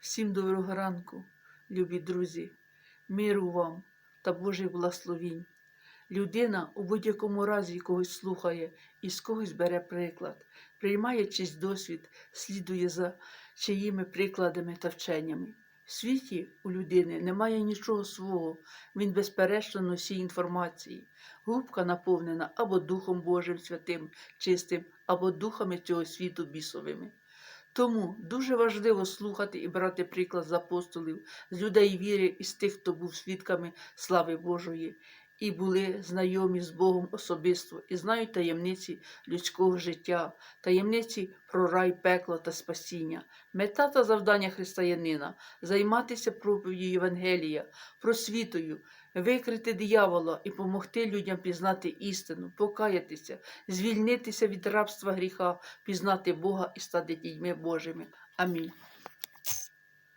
Всім доброго ранку, любі друзі, миру вам та Божих благословінь. Людина у будь-якому разі когось слухає і з когось бере приклад, приймає чийсь досвід, слідує за чиїми прикладами та вченнями. В світі у людини немає нічого свого, він безперечно носій інформації. Губка наповнена або Духом Божим святим, чистим, або духами цього світу бісовими. Тому дуже важливо слухати і брати приклад з апостолів, з людей віри і з тих, хто був свідками слави Божої, і були знайомі з Богом особисто, і знають таємниці людського життя, таємниці про рай, пекло та спасіння. Мета та завдання християнина займатися проповіддю Євангелія, просвітою, викрити диявола і помогти людям пізнати істину, покаятися, звільнитися від рабства гріха, пізнати Бога і стати дітьми Божими. Амінь.